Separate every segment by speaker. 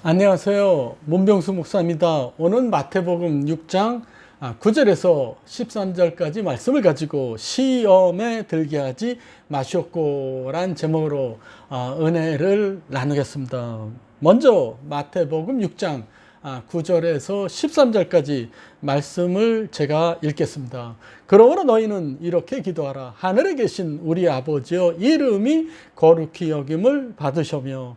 Speaker 1: 안녕하세요. 문병수 목사입니다. 오늘 마태복음 6장 9절에서 13절까지 말씀을 가지고 시험에 들게 하지 마시옵고란 제목으로 아, 은혜를 나누겠습니다. 먼저 마태복음 6장 9절에서 13절까지 말씀을 제가 읽겠습니다. 그러므로 너희는 이렇게 기도하라. 하늘에 계신 우리 아버지여 이름이 거룩히 여김을 받으셔며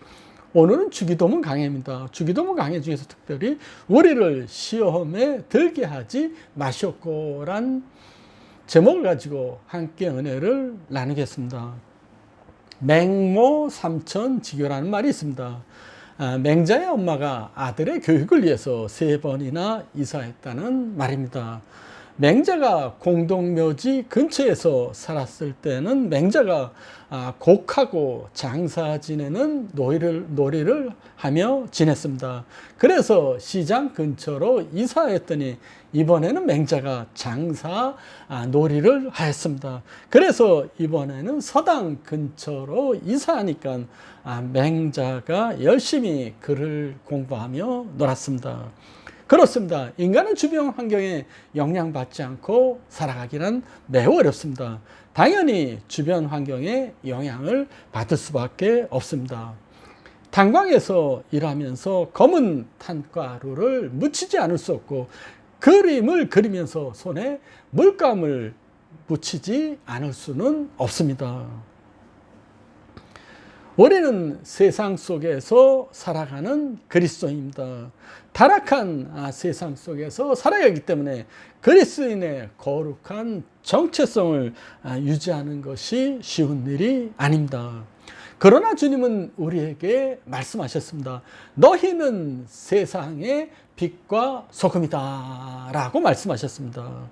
Speaker 1: 오늘은 주기도문 강해입니다. 주기도문 강해 중에서 특별히 우리를 시험에 들게 하지 마시옵고란 제목을 가지고 함께 은혜를 나누겠습니다. 맹모 삼천 지교라는 말이 있습니다. 아, 맹자의 엄마가 아들의 교육을 위해서 세 번이나 이사했다는 말입니다. 맹자가 공동묘지 근처에서 살았을 때는 맹자가 아, 곡하고 장사 지내는 놀이를, 놀이를 하며 지냈습니다. 그래서 시장 근처로 이사했더니 이번에는 맹자가 장사 아, 놀이를 하였습니다. 그래서 이번에는 서당 근처로 이사하니까 아, 맹자가 열심히 글을 공부하며 놀았습니다. 그렇습니다. 인간은 주변 환경에 영향받지 않고 살아가기는 매우 어렵습니다. 당연히 주변 환경에 영향을 받을 수밖에 없습니다. 탄광에서 일하면서 검은 탄가루를 묻히지 않을 수 없고 그림을 그리면서 손에 물감을 묻히지 않을 수는 없습니다. 우리는 세상 속에서 살아가는 그리스도입니다. 타락한 아, 세상 속에서 살아가기 때문에 그리스도인의 거룩한 정체성을 아, 유지하는 것이 쉬운 일이 아닙니다. 그러나 주님은 우리에게 말씀하셨습니다. 너희는 세상의 빛과 소금이다. 라고 말씀하셨습니다.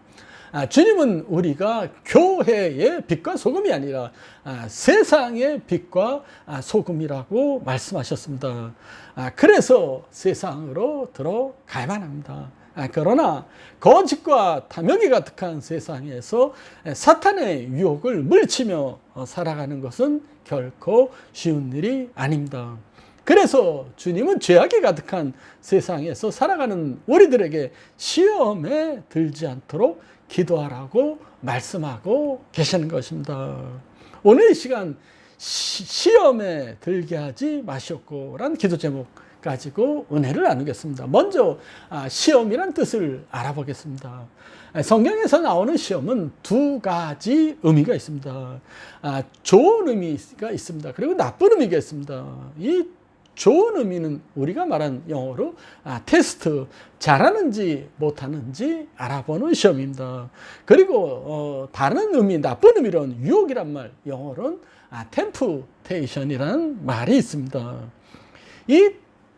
Speaker 1: 아, 주님은 우리가 교회의 빛과 소금이 아니라 아, 세상의 빛과 아, 소금이라고 말씀하셨습니다. 아, 그래서 세상으로 들어가야만 합니다. 아, 그러나 거짓과 탐욕이 가득한 세상에서 사탄의 유혹을 물리치며 어, 살아가는 것은 결코 쉬운 일이 아닙니다. 그래서 주님은 죄악이 가득한 세상에서 살아가는 우리들에게 시험에 들지 않도록 기도하라고 말씀하고 계시는 것입니다. 오늘 이 시간 시, 험에 들게 하지 마시옵고란 기도 제목 가지고 은혜를 나누겠습니다. 먼저 아, 시험이란 뜻을 알아보겠습니다. 성경에서 나오는 시험은 두 가지 의미가 있습니다. 아, 좋은 의미가 있습니다. 그리고 나쁜 의미가 있습니다. 이 좋은 의미는 우리가 말한 영어로 아, 테스트 잘하는지 못하는지 알아보는 시험입니다. 그리고 어, 다른 의미 나쁜 의미로는 유혹이란 말 영어로는 아, 템프테이션이라는 말이 있습니다. 이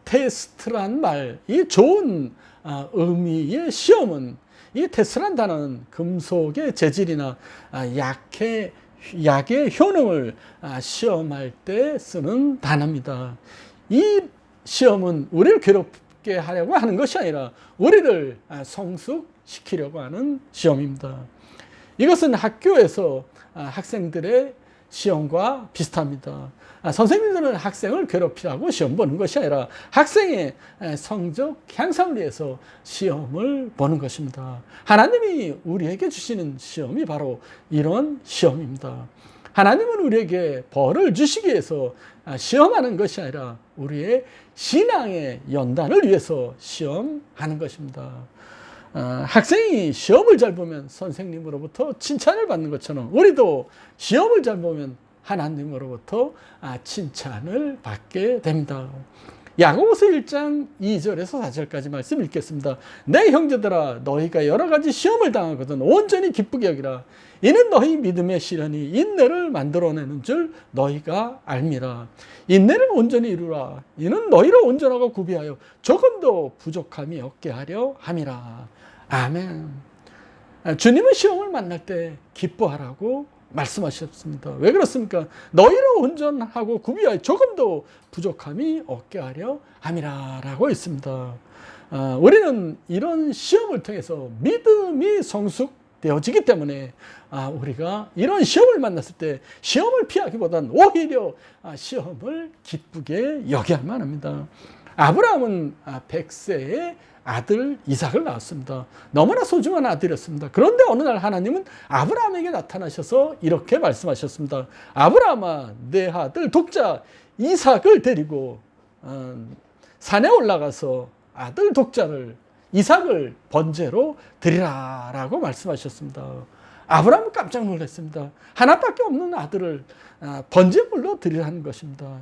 Speaker 1: 테스트란 말, 이 좋은 아, 의미의 시험은 이 테스트란 단어는 금속의 재질이나 아, 약의 약의 효능을 아, 시험할 때 쓰는 단어입니다. 이 시험은 우리를 괴롭게 하려고 하는 것이 아니라 우리를 성숙시키려고 하는 시험입니다. 이것은 학교에서 학생들의 시험과 비슷합니다. 선생님들은 학생을 괴롭히라고 시험 보는 것이 아니라 학생의 성적 향상을 위해서 시험을 보는 것입니다. 하나님이 우리에게 주시는 시험이 바로 이런 시험입니다. 하나님은 우리에게 벌을 주시기 위해서 시험하는 것이 아니라 우리의 신앙의 연단을 위해서 시험하는 것입니다. 어, 학생이 시험을 잘 보면 선생님으로부터 칭찬을 받는 것처럼 우리도 시험을 잘 보면 하나님으로부터 아, 칭찬을 받게 됩니다. 야고보서 1장 2절에서 4절까지 말씀 읽겠습니다. 내 형제들아 너희가 여러 가지 시험을 당하거든 온전히 기쁘게 여기라. 이는 너희 믿음의 시련이 인내를 만들어내는 줄 너희가 알미라. 인내를 온전히 이루라. 이는 너희를 온전하고 구비하여 조금도 부족함이 없게 하려 함이라. 아멘. 주님은 시험을 만날 때 기뻐하라고 말씀하셨습니다. 왜 그렇습니까? 너희를 온전하고 구비하여 조금도 부족함이 없게 하려 함이라라고 있습니다. 어, 우리는 이런 시험을 통해서 믿음이 성숙되어지기 때문에 아, 우리가 이런 시험을 만났을 때 시험을 피하기보다는 오히려 아, 시험을 기쁘게 여겨야만 합니다. 아브라함은 아, 100세에 아들 이삭을 낳았습니다. 너무나 소중한 아들이었습니다. 그런데 어느 날 하나님은 아브라함에게 나타나셔서 이렇게 말씀하셨습니다. 아브라함아, 내 아들 독자 이삭을 데리고 어, 산에 올라가서 아들 독자를 이삭을 번제로 드리라라고 말씀하셨습니다. 아브라함은 깜짝 놀랐습니다. 하나밖에 없는 아들을 아, 번제물로 드리라는 것입니다.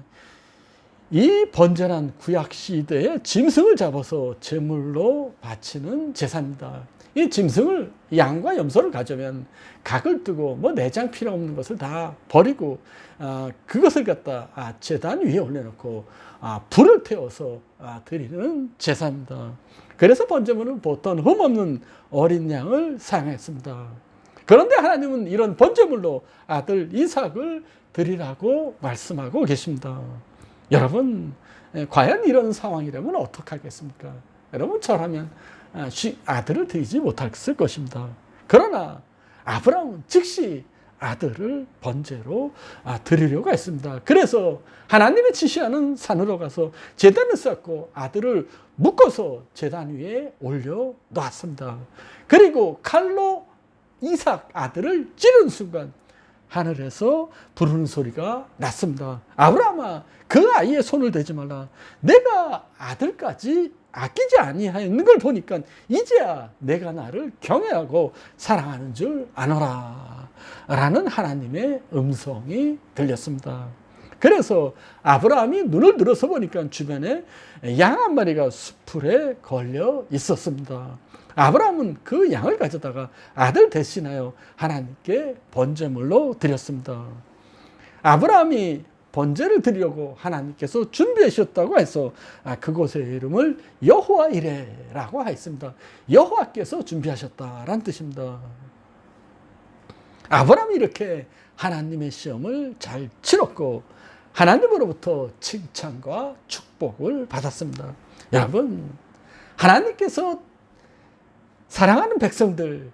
Speaker 1: 이 번제란 구약 시대에 짐승을 잡아서 제물로 바치는 제사입니다. 이 짐승을 양과 염소를 가져면 각을 뜨고 뭐 내장 필요 없는 것을 다 버리고 아, 그것을 갖다 아, 제단 위에 올려놓고 아, 불을 태워서 아, 드리는 제사입니다. 그래서 번제물은 보통 흠없는 어린 양을 사용했습니다. 그런데 하나님은 이런 번제물로 아들 이삭을 드리라고 말씀하고 계십니다. 여러분, 예, 과연 이런 상황이라면 어떡하겠습니까? 여러분, 저라면 아, 아들을 드리지 못했을 것입니다. 그러나 아브라함은 즉시 아들을 번제로 아, 드리려고 했습니다. 그래서 하나님의 지시하는 산으로 가서 제단을 쌓고 아들을 묶어서 제단 위에 올려 놓았습니다. 그리고 칼로 이삭 아들을 찌른 순간 하늘에서 부르는 소리가 났습니다. 아브라함아, 그 아이의 손을 대지 말라. 내가 아들까지 아끼지 아니하였는 걸 보니까 이제야 내가 나를 경외하고 사랑하는 줄 아노라. 라는 하나님의 음성이 들렸습니다. 그래서 아브라함이 눈을 들어서 보니까 주변에 양 한 마리가 수풀에 걸려 있었습니다. 아브라함은 그 양을 가져다가 아들 대신하여 하나님께 번제물로 드렸습니다. 아브라함이 번제를 드리려고 하나님께서 준비하셨다고 해서 아, 그곳의 이름을 여호와 이레라고 하였습니다. 여호와께서 준비하셨다라는 뜻입니다. 아브라함이 이렇게 하나님의 시험을 잘 치렀고 하나님으로부터 칭찬과 축복을 받았습니다. 여러분, 하나님께서 사랑하는 백성들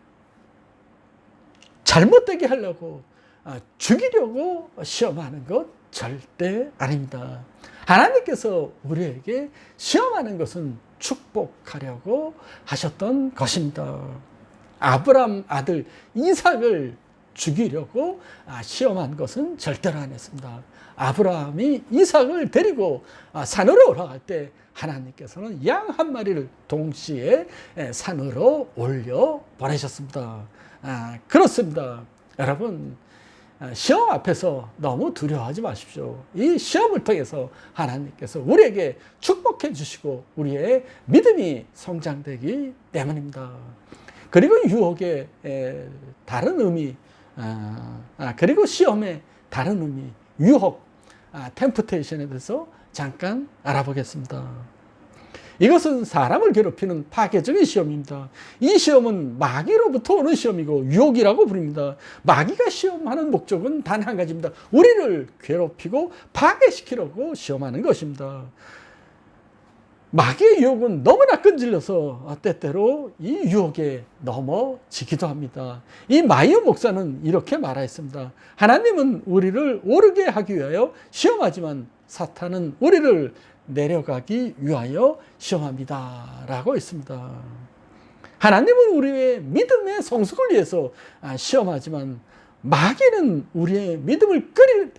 Speaker 1: 잘못되게 하려고 아, 죽이려고 시험하는 것 절대 아닙니다. 하나님께서 우리에게 시험하는 것은 축복하려고 하셨던 것입니다. 아브람 아들 이삭을 죽이려고 아, 시험한 것은 절대로 안 했습니다. 아브라함이 이삭을 데리고 아, 산으로 올라갈 때 하나님께서는 양 한 마리를 동시에 산으로 올려 보내셨습니다. 아, 그렇습니다. 여러분, 시험 앞에서 너무 두려워하지 마십시오. 이 시험을 통해서 하나님께서 우리에게 축복해 주시고 우리의 믿음이 성장되기 때문입니다. 그리고 유혹의 다른 의미, 그리고 시험의 다른 의미, 유혹, 템프테이션에 대해서 잠깐 알아보겠습니다. 이것은 사람을 괴롭히는 파괴적인 시험입니다. 이 시험은 마귀로부터 오는 시험이고 유혹이라고 부릅니다. 마귀가 시험하는 목적은 단 한 가지입니다. 우리를 괴롭히고 파괴시키려고 시험하는 것입니다. 마귀의 유혹은 너무나 끈질려서 때때로 이 유혹에 넘어지기도 합니다. 이 마이오 목사는 이렇게 말하였습니다. 하나님은 우리를 오르게 하기 위하여 시험하지만 사탄은 우리를 내려가기 위하여 시험합니다. 라고 있습니다. 하나님은 우리의 믿음의 성숙을 위해서 아, 시험하지만 마귀는 우리의 믿음을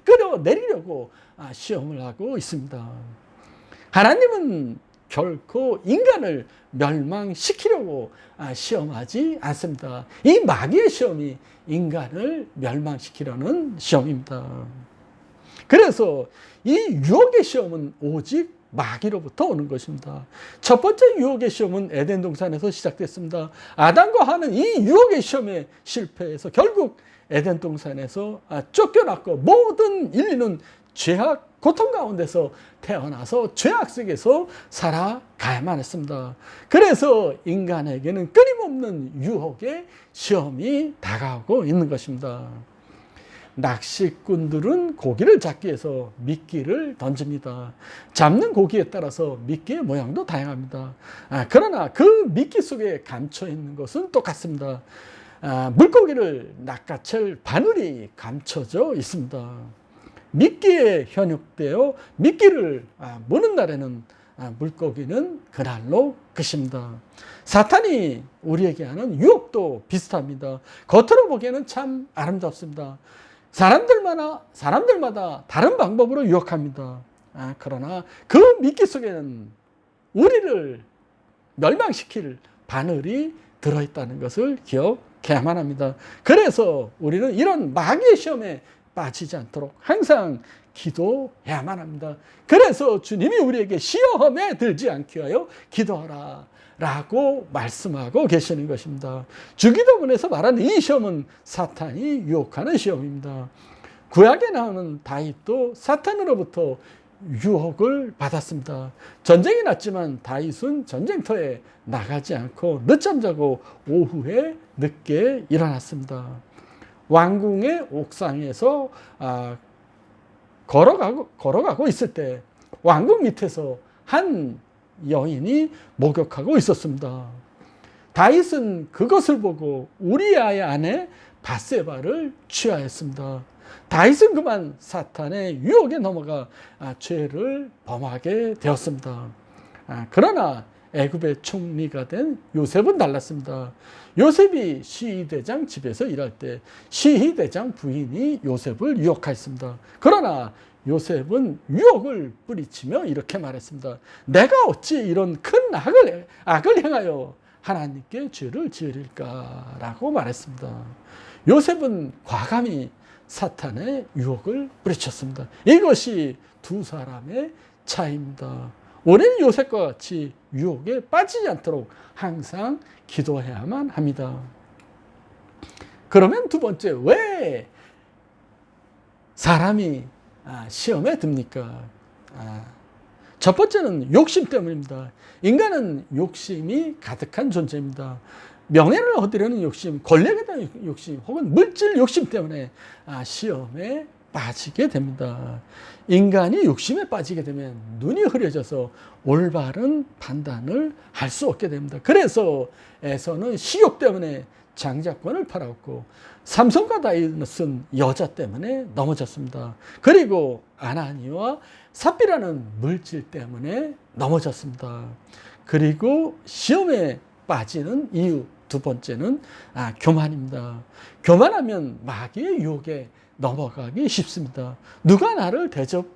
Speaker 1: 끌어 내리려고 아, 시험을 하고 있습니다. 하나님은 결코 인간을 멸망시키려고 아, 시험하지 않습니다. 이 마귀의 시험이 인간을 멸망시키려는 시험입니다. 그래서 이 유혹의 시험은 오직 마귀로부터 오는 것입니다. 첫 번째 유혹의 시험은 에덴 동산에서 시작됐습니다. 아담과 하는 이 유혹의 시험에 실패해서 결국 에덴 동산에서 아, 쫓겨났고 모든 인류는 죄악 고통 가운데서 태어나서 죄악 속에서 살아가야만 했습니다. 그래서 인간에게는 끊임없는 유혹의 시험이 다가오고 있는 것입니다. 낚시꾼들은 고기를 잡기 위해서 미끼를 던집니다. 잡는 고기에 따라서 미끼의 모양도 다양합니다. 아, 그러나 그 미끼 속에 감춰 있는 것은 똑같습니다. 아, 물고기를 낚아챌 바늘이 감춰져 있습니다. 미끼에 현혹되어 미끼를 아, 무는 날에는 아, 물고기는 그날로 끝입니다. 사탄이 우리에게 하는 유혹도 비슷합니다. 겉으로 보기에는 참 아름답습니다. 사람들마다 사람들마다 다른 방법으로 유혹합니다. 아, 그러나 그 미끼 속에는 우리를 멸망시킬 바늘이 들어있다는 것을 기억해야만 합니다. 그래서 우리는 이런 마귀의 시험에 빠지지 않도록 항상 기도해야만 합니다. 그래서 주님이 우리에게 시험에 들지 않게 하여 기도하라. 라고 말씀하고 계시는 것입니다. 주기도문에서 말하는 이 시험은 사탄이 유혹하는 시험입니다. 구약에 나오는 다윗도 사탄으로부터 유혹을 받았습니다. 전쟁이 났지만 다윗은 전쟁터에 나가지 않고 늦잠 자고 오후에 늦게 일어났습니다. 왕궁의 옥상에서 아, 걸어가고 걸어가고 있을 때 왕궁 밑에서 한 여인이 목욕하고 있었습니다. 다윗은 그것을 보고 우리아의 아내 바세바를 취하였습니다. 다윗은 그만 사탄의 유혹에 넘어가 아, 죄를 범하게 되었습니다. 아, 그러나 애굽의 총리가 된 요셉은 달랐습니다. 요셉이 시위대장 집에서 일할 때 시위대장 부인이 요셉을 유혹하였습니다. 그러나 요셉은 유혹을 뿌리치며 이렇게 말했습니다. 내가 어찌 이런 큰 악을, 악을 행하여 하나님께 죄를 지으릴까라고 말했습니다. 요셉은 과감히 사탄의 유혹을 뿌리쳤습니다. 이것이 두 사람의 차이입니다. 우리는 요셉과 같이 유혹에 빠지지 않도록 항상 기도해야만 합니다. 그러면 두 번째, 왜 사람이 아, 시험에 듭니까? 아, 첫 번째는 욕심 때문입니다. 인간은 욕심이 가득한 존재입니다. 명예를 얻으려는 욕심, 권력에 대한 욕심, 혹은 물질 욕심 때문에 아, 시험에 빠지게 됩니다. 인간이 욕심에 빠지게 되면 눈이 흐려져서 올바른 판단을 할 수 없게 됩니다. 그래서 에서는 식욕 때문에 장자권을 팔았고 삼성과 다이너스는 여자 때문에 넘어졌습니다. 그리고 아나니와 삽비라는 물질 때문에 넘어졌습니다. 그리고 시험에 빠지는 이유 두 번째는 아, 교만입니다. 교만하면 마귀의 유혹에 넘어가기 쉽습니다. 누가 나를 대접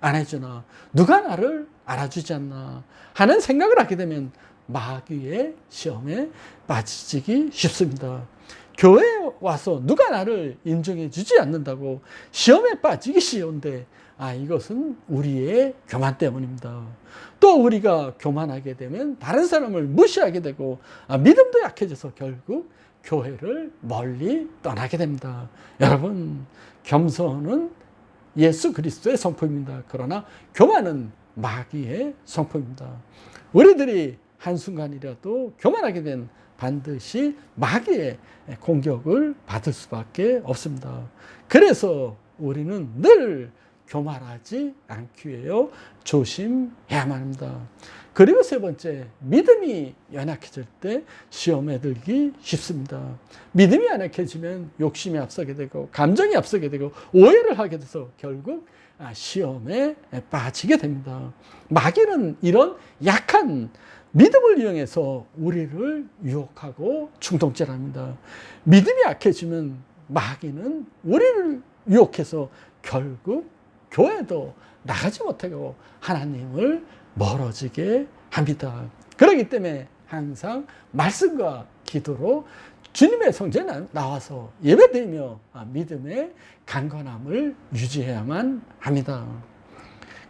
Speaker 1: 안 해주나, 누가 나를 알아주지 않나 하는 생각을 하게 되면 마귀의 시험에 빠지기 쉽습니다. 교회에 와서 누가 나를 인정해 주지 않는다고 시험에 빠지기 쉬운데 아 이것은 우리의 교만 때문입니다. 또 우리가 교만하게 되면 다른 사람을 무시하게 되고 아, 믿음도 약해져서 결국 교회를 멀리 떠나게 됩니다. 여러분 겸손은 예수 그리스도의 성품입니다. 그러나 교만은 마귀의 성품입니다. 우리들이 한순간이라도 교만하게 된 반드시 마귀의 공격을 받을 수밖에 없습니다. 그래서 우리는 늘 교만하지 않기 위해 조심해야만 합니다. 그리고 세 번째, 믿음이 연약해질 때 시험에 들기 쉽습니다. 믿음이 연약해지면 욕심이 앞서게 되고, 감정이 앞서게 되고, 오해를 하게 돼서 결국 시험에 빠지게 됩니다. 마귀는 이런 약한 믿음을 이용해서 우리를 유혹하고 충동질합니다. 믿음이 약해지면 마귀는 우리를 유혹해서 결국 교회도 나가지 못하고 하나님을 멀어지게 합니다. 그렇기 때문에 항상 말씀과 기도로 주님의 성전에 나와서 예배드리며 믿음의 강건함을 유지해야만 합니다.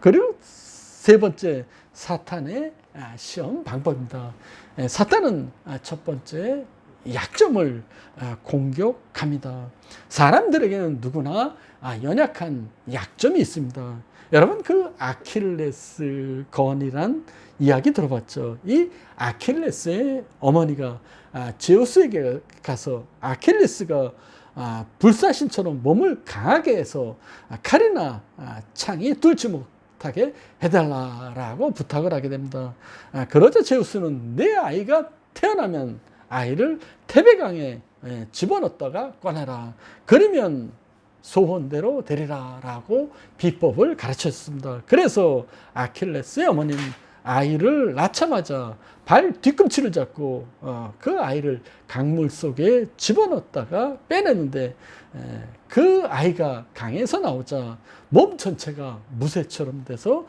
Speaker 1: 그리고 세 번째 사탄의 아, 시험 방법입니다. 예, 사탄은 아, 첫 번째 약점을 아, 공격합니다. 사람들에게는 누구나 아, 연약한 약점이 있습니다. 여러분 그 아킬레스 건이란 이야기 들어봤죠. 이 아킬레스의 어머니가 아, 제우스에게 가서 아킬레스가 아, 불사신처럼 몸을 강하게 해서 아, 칼이나 아, 창이 뚫지 못 하게 해달라라고 부탁을 하게 됩니다. 아, 그러자 제우스는 내 아이가 태어나면 아이를 태배강에 예, 집어넣다가 꺼내라. 그러면 소원대로 되리라라고 비법을 가르쳤습니다. 그래서 아킬레스의 어머니는 아이를 낳자마자 발 뒤꿈치를 잡고 어, 그 아이를 강물 속에 집어넣었다가 빼내는데 에, 그 아이가 강에서 나오자 몸 전체가 무쇠처럼 돼서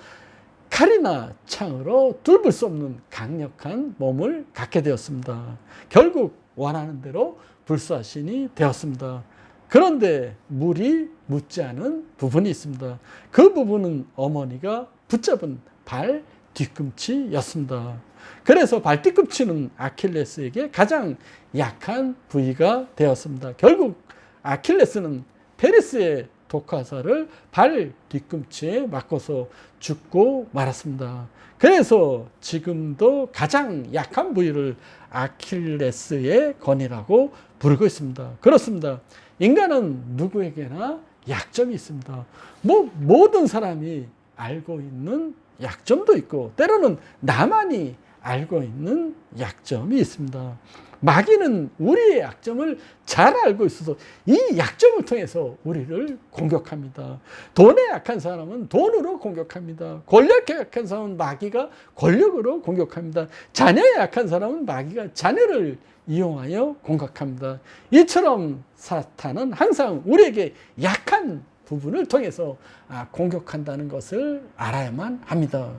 Speaker 1: 칼이나 창으로 뚫을 수 없는 강력한 몸을 갖게 되었습니다. 결국 원하는 대로 불사신이 되었습니다. 그런데 물이 묻지 않은 부분이 있습니다. 그 부분은 어머니가 붙잡은 발 뒤꿈치였습니다. 그래서 발 뒤꿈치는 아킬레스에게 가장 약한 부위가 되었습니다. 결국 아킬레스는 페리스의 독화살을 발 뒤꿈치에 맞고서 죽고 말았습니다. 그래서 지금도 가장 약한 부위를 아킬레스의 건이라고 부르고 있습니다. 그렇습니다. 인간은 누구에게나 약점이 있습니다. 뭐 모든 사람이 알고 있는 약점도 있고 때로는 나만이 알고 있는 약점이 있습니다. 마귀는 우리의 약점을 잘 알고 있어서 이 약점을 통해서 우리를 공격합니다. 돈에 약한 사람은 돈으로 공격합니다. 권력에 약한 사람은 마귀가 권력으로 공격합니다. 자녀에 약한 사람은 마귀가 자녀를 이용하여 공격합니다. 이처럼 사탄은 항상 우리에게 약한 부분을 통해서 아, 공격한다는 것을 알아야만 합니다.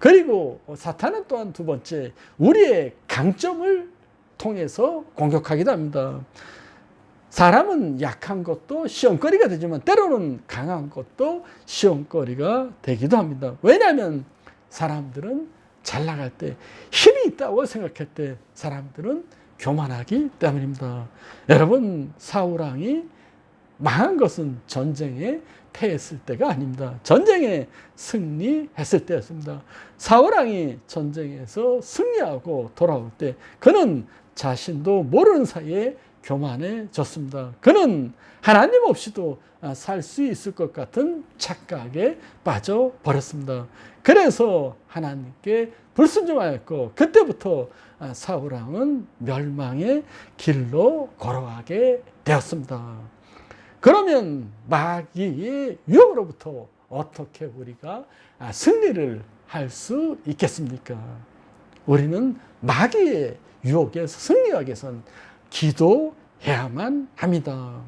Speaker 1: 그리고 사탄은 또한 두 번째 우리의 강점을 통해서 공격하기도 합니다. 사람은 약한 것도 시험거리가 되지만 때로는 강한 것도 시험거리가 되기도 합니다. 왜냐하면 사람들은 잘 나갈 때 힘이 있다고 생각할 때 사람들은 교만하기 때문입니다. 여러분 사우랑이 망한 것은 전쟁에 패했을 때가 아닙니다. 전쟁에 승리했을 때였습니다. 사우랑이 전쟁에서 승리하고 돌아올 때 그는 자신도 모르는 사이에 교만해졌습니다. 그는 하나님 없이도 살 수 있을 것 같은 착각에 빠져버렸습니다. 그래서 하나님께 불순종하였고 그때부터 사우랑은 멸망의 길로 걸어가게 되었습니다. 그러면 마귀의 유혹으로부터 어떻게 우리가 승리를 할 수 있겠습니까? 우리는 마귀의 유혹에서 승리하기 위해선 기도해야만 합니다.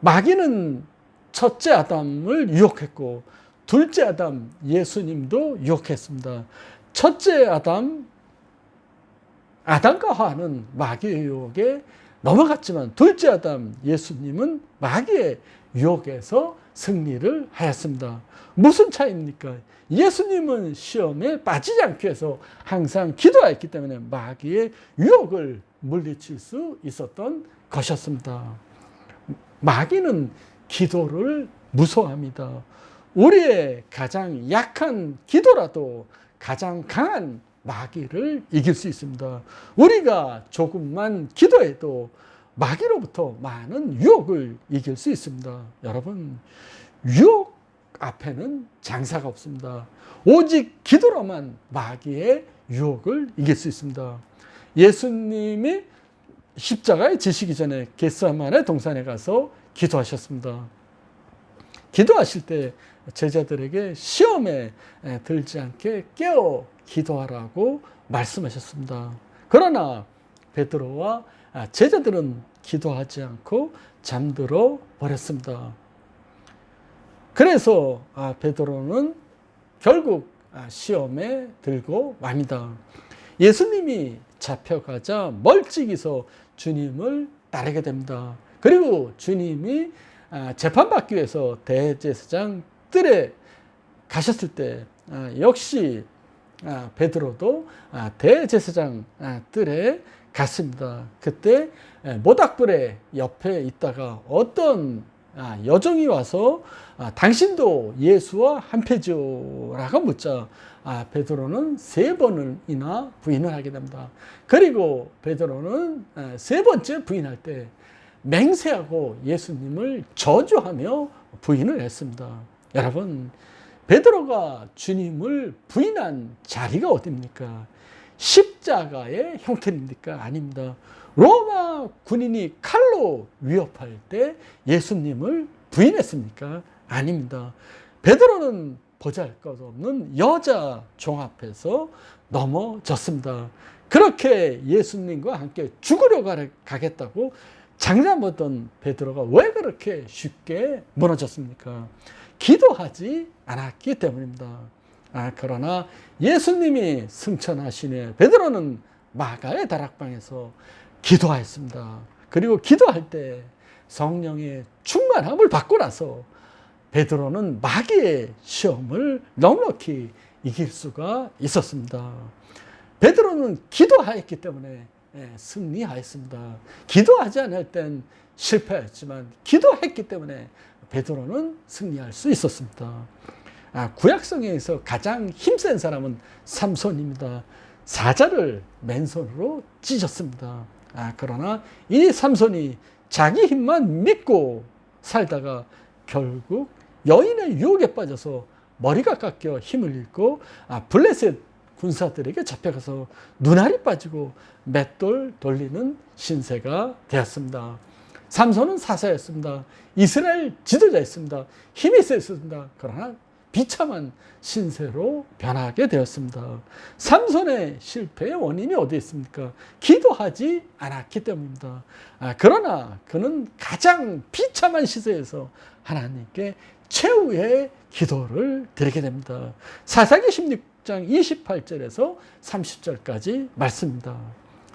Speaker 1: 마귀는 첫째 아담을 유혹했고 둘째 아담 예수님도 유혹했습니다. 첫째 아담 아담과 하와는 마귀의 유혹에 넘어갔지만 둘째 아담 예수님은 마귀의 유혹에서 승리를 하였습니다. 무슨 차이입니까? 예수님은 시험에 빠지지 않기 위해서 항상 기도하였기 때문에 마귀의 유혹을 물리칠 수 있었던 것이었습니다. 마귀는 기도를 무서워합니다. 우리의 가장 약한 기도라도 가장 강한 마귀를 이길 수 있습니다. 우리가 조금만 기도해도 마귀로부터 많은 유혹을 이길 수 있습니다. 여러분, 유혹 앞에는 장사가 없습니다. 오직 기도로만 마귀의 유혹을 이길 수 있습니다. 예수님이 십자가에 지시기 전에 겟세마네 동산에 가서 기도하셨습니다. 기도하실 때 제자들에게 시험에 들지 않게 깨어 기도하라고 말씀하셨습니다. 그러나 베드로와 제자들은 기도하지 않고 잠들어 버렸습니다. 그래서 베드로는 결국 시험에 들고 맙니다. 예수님이 잡혀가자 멀찍이서 주님을 따르게 됩니다. 그리고 주님이 재판받기 위해서 대제사장 뜰에 가셨을 때 아, 역시 아, 베드로도 아, 대제사장들에 갔습니다. 그때 에, 모닥불의 옆에 있다가 어떤 아, 여종이 와서 아, 당신도 예수와 한패죠라고 묻자 아, 베드로는 세 번이나 부인을 하게 됩니다. 그리고 베드로는 에, 세 번째 부인할 때 맹세하고 예수님을 저주하며 부인을 했습니다. 여러분, 베드로가 주님을 부인한 자리가 어딥니까? 십자가의 형태입니까? 아닙니다. 로마 군인이 칼로 위협할 때 예수님을 부인했습니까? 아닙니다. 베드로는 보잘 것 없는 여자 종 앞에서 넘어졌습니다. 그렇게 예수님과 함께 죽으려 가겠다고 장담하던 베드로가 왜 그렇게 쉽게 무너졌습니까? 기도하지 않았기 때문입니다. 아, 그러나 예수님이 승천하시네 베드로는 마가의 다락방에서 기도하였습니다. 그리고 기도할 때 성령의 충만함을 받고 나서 베드로는 마귀의 시험을 넉넉히 이길 수가 있었습니다. 베드로는 기도하였기 때문에 예, 승리하였습니다. 기도하지 않을 땐 실패했지만 기도했기 때문에 베드로는 승리할 수 있었습니다. 아, 구약성에서 가장 힘센 사람은 삼손입니다. 사자를 맨손으로 찢었습니다. 아, 그러나 이 삼손이 자기 힘만 믿고 살다가 결국 여인의 유혹에 빠져서 머리가 깎여 힘을 잃고 아, 블레셋 군사들에게 잡혀가서 눈알이 빠지고 맷돌 돌리는 신세가 되었습니다. 삼손은 사사였습니다. 이스라엘 지도자였습니다. 힘이 세습니다. 그러나 비참한 신세로 변하게 되었습니다. 삼손의 실패의 원인이 어디 있습니까? 기도하지 않았기 때문입니다. 아, 그러나 그는 가장 비참한 시세에서 하나님께 최후의 기도를 드리게 됩니다. 사사기 16장 28절에서 30절까지 말씀입니다.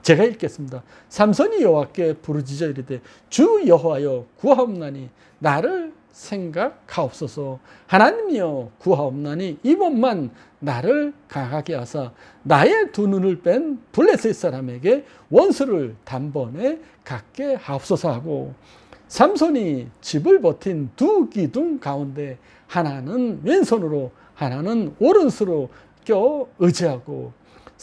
Speaker 1: 제가 읽겠습니다. 삼손이 여호와께 부르짖어 이르되 주 여호와여 구하옵나니 나를 생각하옵소서 하나님이여 구하옵나니 이번만 나를 강하게 하사 나의 두 눈을 뺀 블레셋 사람에게 원수를 단번에 갖게 하옵소서 하고 삼손이 집을 버틴 두 기둥 가운데 하나는 왼손으로 하나는 오른손으로 껴 의지하고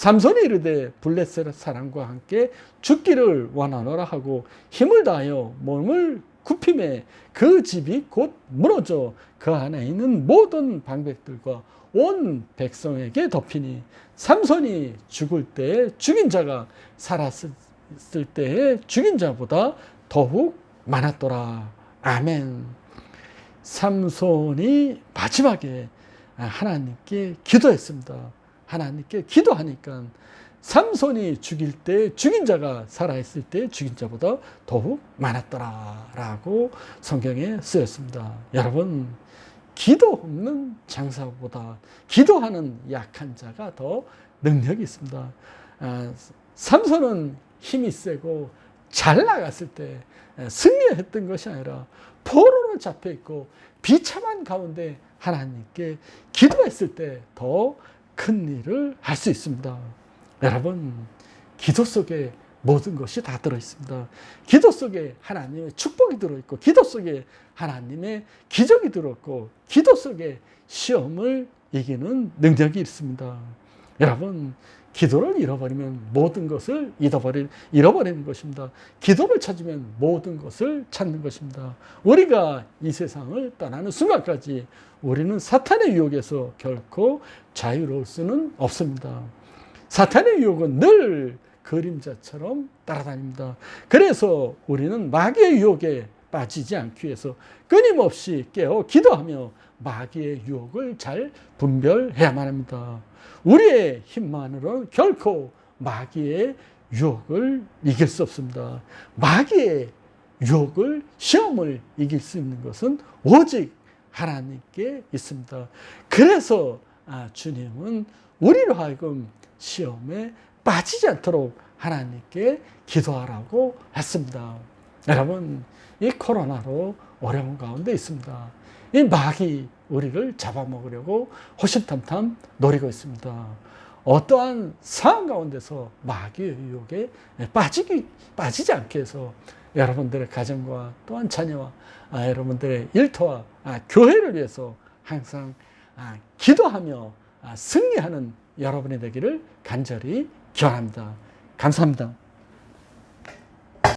Speaker 1: 삼손이 이르되 블레셋 사람과 함께 죽기를 원하노라 하고 힘을 다하여 몸을 굽힘에 그 집이 곧 무너져 그 안에 있는 모든 방백들과 온 백성에게 덮이니 삼손이 죽을 때 죽인 자가 살았을 때의 죽인 자보다 더욱 많았더라. 아멘. 삼손이 마지막에 하나님께 기도했습니다. 하나님께 기도하니까 삼손이 죽일 때 죽인 자가 살아있을 때 죽인 자보다 더욱 많았더라 라고 성경에 쓰였습니다. 여러분 기도 없는 장사보다 기도하는 약한 자가 더 능력이 있습니다. 아, 삼손은 힘이 세고 잘 나갔을 때 승리했던 것이 아니라 포로로 잡혀 있고 비참한 가운데 하나님께 기도했을 때 더 큰 일을 할 수 있습니다. 여러분, 기도 속에 모든 것이 다 들어 있습니다. 기도 속에 하나님의 축복이 들어 있고, 기도 속에 하나님의 기적이 들어 있고, 기도 속에 시험을 이기는 능력이 있습니다. 여러분, 기도를 잃어버리면 모든 것을 잃어버리, 잃어버리는 것입니다. 기도를 찾으면 모든 것을 찾는 것입니다. 우리가 이 세상을 떠나는 순간까지 우리는 사탄의 유혹에서 결코 자유로울 수는 없습니다. 사탄의 유혹은 늘 그림자처럼 따라다닙니다. 그래서 우리는 마귀의 유혹에 빠지지 않기 위해서 끊임없이 깨어 기도하며 마귀의 유혹을 잘 분별해야만 합니다. 우리의 힘만으로는 결코 마귀의 유혹을 이길 수 없습니다. 마귀의 유혹을, 시험을 이길 수 있는 것은 오직 하나님께 있습니다. 그래서 아, 주님은 우리로 하여금 시험에 빠지지 않도록 하나님께 기도하라고 했습니다. 여러분, 이 코로나로 어려운 가운데 있습니다. 이 마귀 우리를 잡아먹으려고 호심탐탐 노리고 있습니다. 어떠한 상황 가운데서 마귀의 유혹에 빠지기, 빠지지 않게 해서 여러분들의 가정과 또한 자녀와 아, 여러분들의 일터와 아, 교회를 위해서 항상 아, 기도하며 아, 승리하는 여러분이 되기를 간절히 기원합니다. 감사합니다.